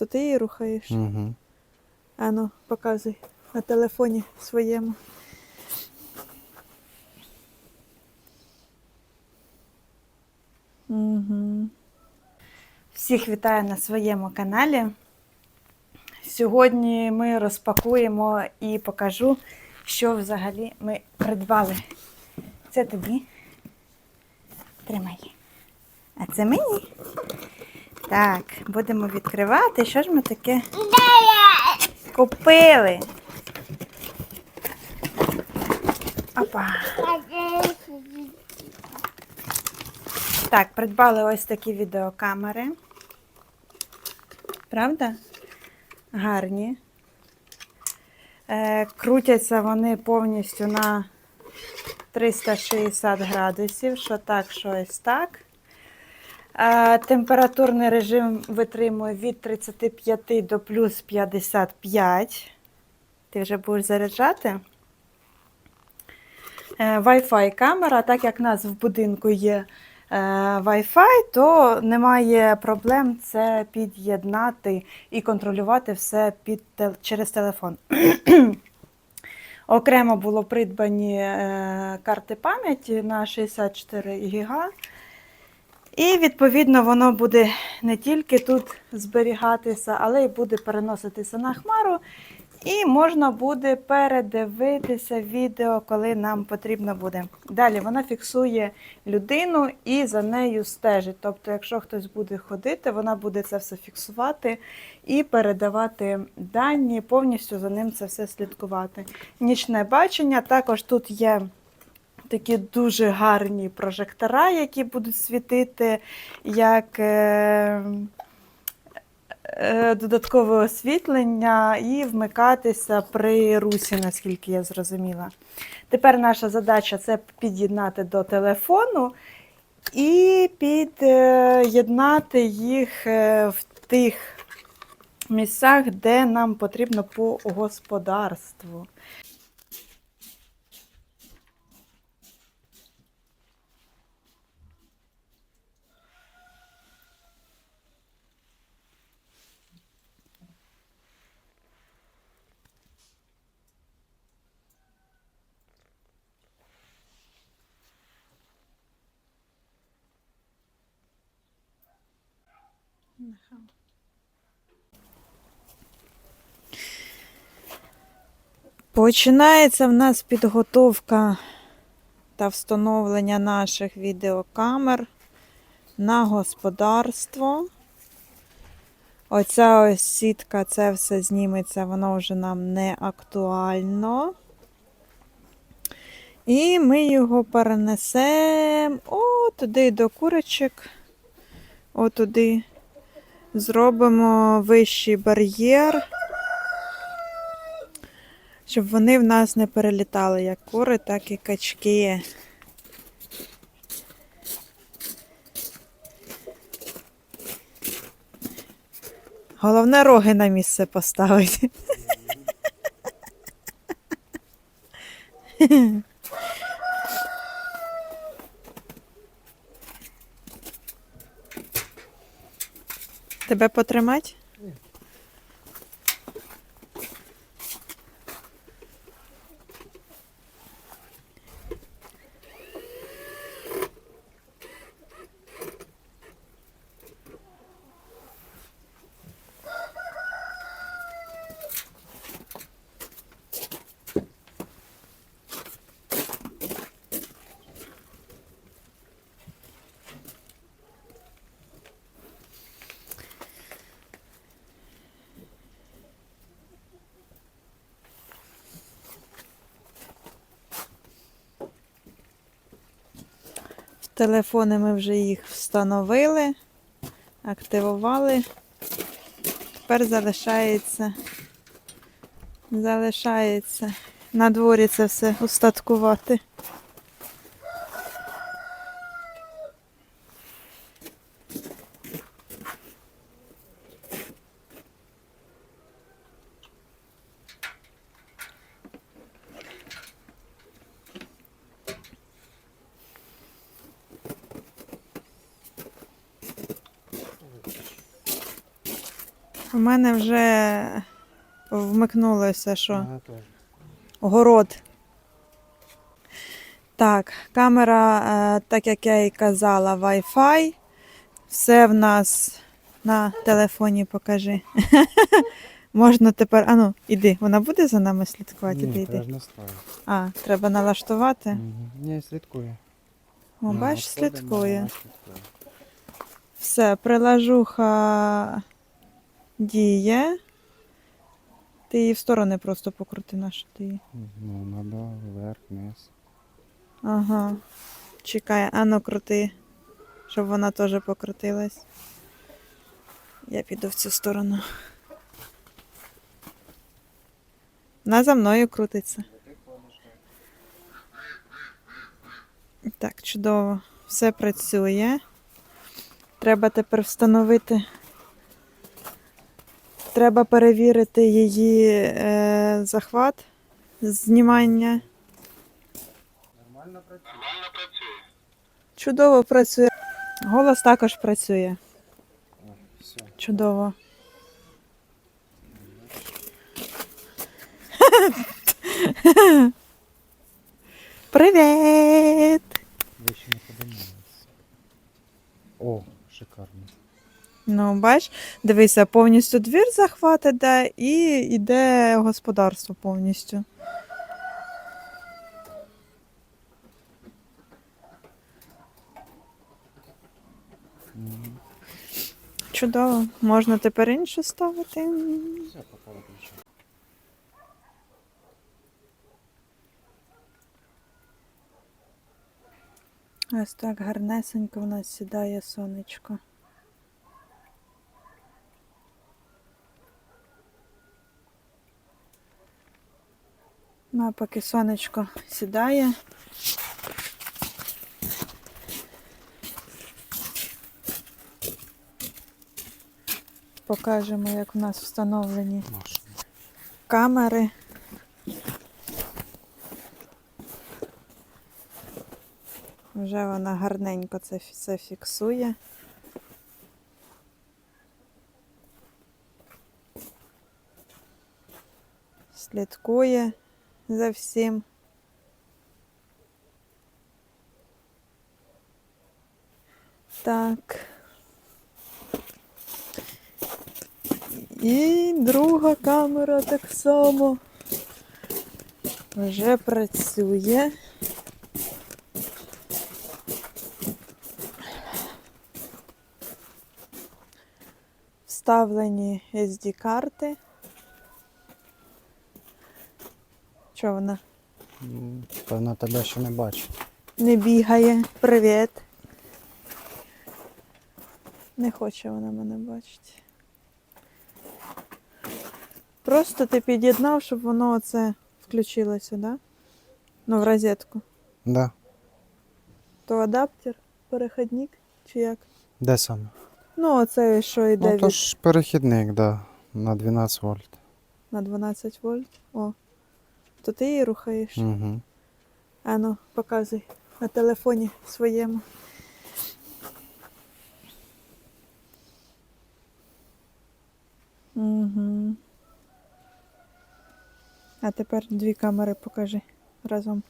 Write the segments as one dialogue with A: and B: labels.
A: то ти її рухаєш.
B: Угу.
A: Ану, показуй на телефоні своєму. Угу. Всіх вітаю на своєму каналі. Сьогодні ми розпакуємо і покажу, що взагалі ми придбали. Це тобі. Тримай. А це мені. Так, будемо відкривати. Що ж ми таке купили? Опа. Так, придбали ось такі відеокамери. Правда? Гарні. Е, крутяться вони повністю на 360 градусів, що так, що ось так. Температурний режим витримує від 35 до плюс 55. Ти вже будеш заряджати. Е, Wi-Fi камера, так як в нас в будинку є е, Wi-Fi, то немає проблем це під'єднати і контролювати все під, через телефон. Окремо було придбані е, карти пам'яті на 64 ГБ. І, відповідно, воно буде не тільки тут зберігатися, але й буде переноситися на хмару. І можна буде передивитися відео, коли нам потрібно буде. Далі вона фіксує людину і за нею стежить. Тобто, якщо хтось буде ходити, вона буде це все фіксувати і передавати дані, повністю за ним це все слідкувати. Нічне бачення, також тут є. Такі дуже гарні прожектора, які будуть світити як е, е, додаткове освітлення і вмикатися при русі, наскільки я зрозуміла. Тепер наша задача це під'єднати до телефону і під'єднати їх е, в тих місцях, де нам потрібно по господарству. Починається в нас підготовка та встановлення наших відеокамер на господарство. Оця ось сітка, це все зніметься, воно вже нам не актуально. І ми його перенесемо туди до курочок. О, туди. Зробимо вищий бар'єр щоб вони в нас не перелітали як кури, так і качки. Головне роги на місце поставити. Тебе потримати? Телефони ми вже їх встановили, активували. Тепер залишається, залишається на дворі це все устаткувати. У мене вже вмикнулося, що город. Так, камера, е, так як я і казала, Wi-Fi. Все в нас на телефоні покажи. Можна тепер. Ану, іди, вона буде за нами слідкувати? Іди,
B: Ні,
A: іди.
B: не.
A: А, треба налаштувати.
B: Ні, слідкує.
A: О,
B: Ну, вона слідкує.
A: Все, прилажуха діє. Ти її в сторони просто покрути нашу ти її.
B: Ну, надо вверх, вниз.
A: Ага. Чекай, ану крути, щоб вона теж покрутилась. Я піду в цю сторону. Вона за мною крутиться. Так, чудово. Все працює. Треба тепер встановити. Треба перевірити її е, захват знімання.
B: Нормально працює.
A: Чудово працює. Голос також працює.
B: О, все.
A: Чудово. Привіт!
B: Ви ще не подивилися. О, шикарно.
A: Ну, бач, дивися, повністю двір захват іде і йде господарство повністю. Чудово. Можна тепер іншу ставити. Ось так гарнесенько в нас сідає сонечко. Ну, а поки сонечко сідає. Покажемо, як в нас встановлені камери. Вже вона гарненько це все фіксує. Слідкує за всім. Так. І друга камера так само вже працює. Вставлені SD-карти. Що вона?
B: Певно, тебе ще не бачу.
A: Не бігає. Привіт. Не хоче вона мене бачити. Просто ти під'єднав, щоб воно оце включилося, да? Ну, в розетку.
B: Да.
A: То адаптер, перехідник чи як?
B: Де саме?
A: Ну, оце що йде
B: Ну,
A: від...
B: то ж перехідник, да. На 12 вольт.
A: на 12 вольт. О. То ти її рухаєш.
B: Угу.
A: Ану, показуй на телефоні своєму. Угу. А тепер дві камери покажи разом.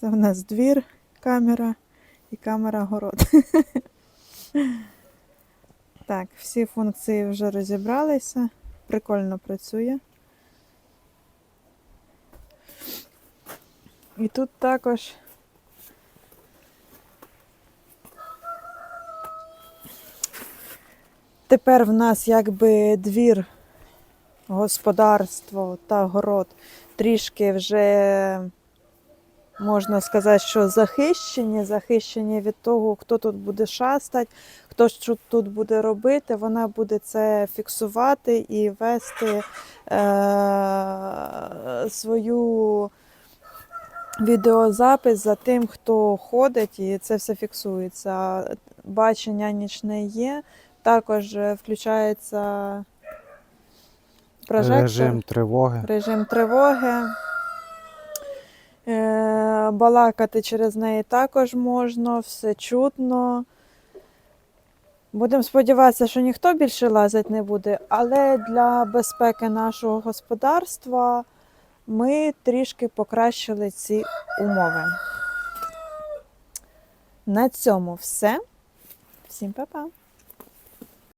A: Це в нас двір, камера і камера город. Так, всі функції вже розібралися. Прикольно працює. І тут також тепер в нас якби двір, господарство та город трішки вже можна сказати, що захищені, захищені від того, хто тут буде шастати, хто що тут буде робити, вона буде це фіксувати і вести е- свою відеозапис за тим, хто ходить, і це все фіксується. Бачення нічне є. Також е, включається прожектор,
B: Режим тривоги.
A: режим тривоги. Е, Балакати через неї також можна, все чутно. Будемо сподіватися, що ніхто більше лазити не буде, але для безпеки нашого господарства ми трішки покращили ці умови. На цьому все. Всім па-па!